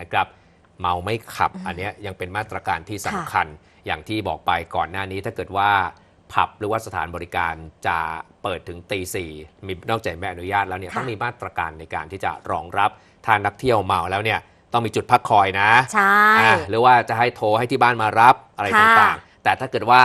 นะครับเมาไม่ขับอันเนี้ยยังเป็นมาตรการที่สำคัญ อย่างที่บอกไปก่อนหน้านี้ถ้าเกิดว่าผับหรือว่าสถานบริการจะเปิดถึงตีสี่มีนอกจากไม่อนุญาตแล้วเนี่ยค่ะต้องมีมาตรการในการที่จะรองรับถ้านักเที่ยวเมาแล้วเนี่ยต้องมีจุดพักคอยนะใช่อ่าหรือว่าจะให้โทรให้ที่บ้านมารับอะไรค่ะต่างๆ แต่ถ้าเกิดว่า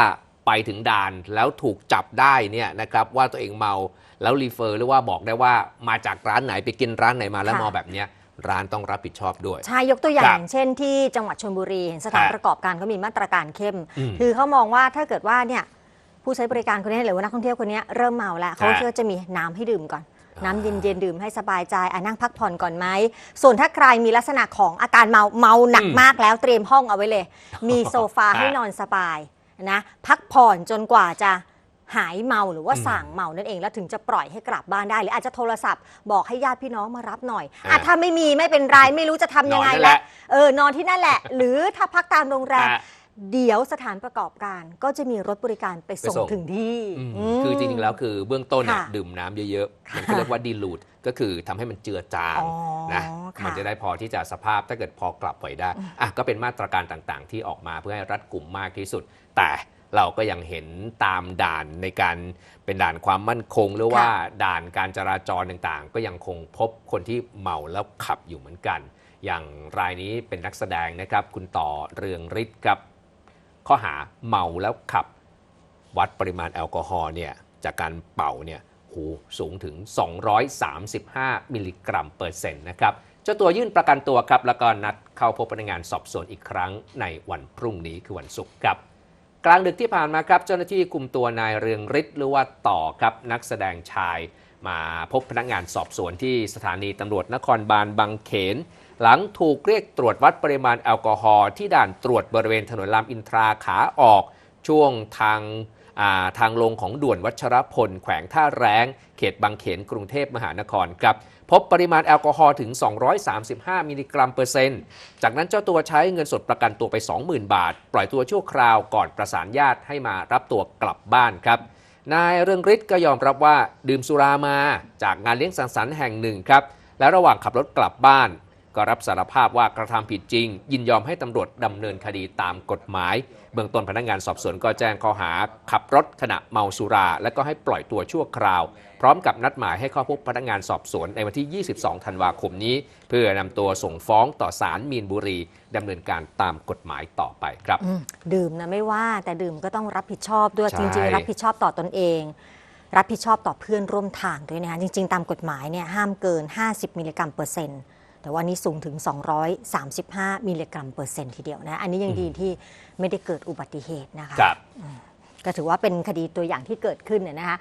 ไปถึงด่านแล้วถูกจับได้เนี่ยนะครับว่าตัวเองเมาแล้วรีเฟอร์หรือว่าบอกได้ว่ามาจากร้านไหนไปกินร้านไหนมาแล้วเมาแบบเนี้ย ร้านต้องรับผิดชอบด้วย ใช่ ยกตัวอย่าครังบเช่นที่จังหวัดชลบุรีเห็นสถานฮะประกอบการเขามีมาตรการเข้มอืมคือเขามองว่าถ้าเกิดว่าเนี่ยผู้ใช้บริการคนนี้หรือว่านักท่องเที่ยวคนนี้เริ่มเมาแล้วเขาฮะก็จะมีน้ำให้ดื่มก่อนอ่าน้ำเย็นๆดื่มให้สบายใจอะนั่งพักผ่อนก่อนไหม ส่วนถ้าใครมีลักษณะของอาการเมาเมาหนักอืมมากแล้วเตรียมห้องเอาไว้เลย มีโซฟาฮะให้นอนสบายนะพักผ่อนจนกว่าจะ หายเมาหรือว่าอืมสั่งเมานั่นเองแล้วถึงจะปล่อยให้กลับบ้านได้ หรืออาจจะโทรศัพท์บอกให้ญาติพี่น้องมารับหน่อยอะอ่าถ้าไม่มีไม่เป็นไรไม่รู้จะทำยังไงนอนนั่นแหละ ละเออนอนที่นั่นแหละ หรือถ้าพักตามโรงแรม อะ เดี๋ยวสถานประกอบการก็จะมีรถบริการไปส่งไปส่ง ถึงที่อืมม คือจริงๆ แล้วคือเบื้องต้นน่ะค่ะดื่มน้ำเยอะๆ มันก็เรียกว่าดีลูดก็คือทำให้มันเจือจางอ๋อนะค่ะมันจะได้พอที่จะสภาพถ้าเกิดพอกลับไหวได้อะก็เป็นมาตรการต่างๆ ที่ออกมาเพื่อให้รัดกลุ่มมากที่สุด แต่ เราก็ยังเห็นตามด่านในการเป็นด่านความมั่นคง หรือว่าด่านการจราจรต่างๆ ก็ยังคงพบคนที่เมาแล้วขับอยู่เหมือนกัน อย่างรายนี้เป็นนักแสดงนะครับคุณต่อเรืองฤทธิ์ครับ ข้อหาเมาแล้วขับ วัดปริมาณแอลกอฮอล์เนี่ยจากการเป่าเนี่ยโหสูงถึง 235 มิลลิกรัมเปอร์เซ็นต์นะครับเจ้าตัวยื่นประกันตัวครับ แล้วก็นัดเข้าพบพนักงานสอบสวนอีกครั้งในวันพรุ่งนี้คือวันศุกร์ครับ กลางดึกที่ผ่านมาครับเจ้าหน้าที่คุมตัวนายเรืองฤทธิ์หรือว่าต่อครับนักแสดงชาย มาพบพนักงานสอบสวนที่สถานีตำรวจนครบาลบางเขน หลังถูกเรียกตรวจวัดปริมาณแอลกอฮอล์ที่ด่านตรวจบริเวณถนนรามอินทราขาออกช่วงทาง ทางลงของด่วนวัชรพล แขวงท่าแรงเขตบางเขนกรุงเทพมหานครครับพบปริมาณแอลกอฮอล์ถึง 235 มิลลิกรัมเปอร์เซ็นต์ จากนั้นเจ้าตัวใช้เงินสดประกันตัวไป 20,000 บาท ปล่อยตัวชั่วคราวก่อนประสานญาติให้มารับตัวกลับบ้านครับ นายเรืองฤทธิ์ก็ยอมรับว่าดื่มสุรามาจากงานเลี้ยงสังสรรค์แห่งหนึ่งครับ และระหว่างขับรถกลับบ้าน ก็รับสารภาพว่ากระทำผิดจริง ยินยอมให้ตำรวจดำเนินคดีตามกฎหมาย เบื้องต้นพนักงานสอบสวนก็แจ้งข้อหา ขับรถขณะเมาสุรา และก็ให้ปล่อยตัวชั่วคราว พร้อมกับนัดหมายให้เข้าพบพนักงานสอบสวนในวันที่ 22 ธันวาคมนี้ เพื่อนำตัวส่งฟ้องต่อศาลมีนบุรีดำเนินการตามกฎหมายต่อไปครับอืมดื่มนะไม่ว่าแต่ดื่มก็ต้องรับผิดชอบด้วยใช่จริงๆ รับผิดชอบต่อตนเองรับผิดชอบต่อเพื่อนร่วมทางด้วยนะคะจริง ๆ ตามกฎหมายเนี่ยห้ามเกิน 50 มิลลิกรัมเปอร์เซ็นต์ แต่ว่านี้สูงถึง 235 มิลลิกรัมเปอร์เซ็นต์ทีเดียวนะ อันนี้ยังดีที่ไม่ได้เกิดอุบัติเหตุนะคะครับก็ถือว่าเป็นคดีตัวอย่างที่เกิดขึ้นนะนะคะ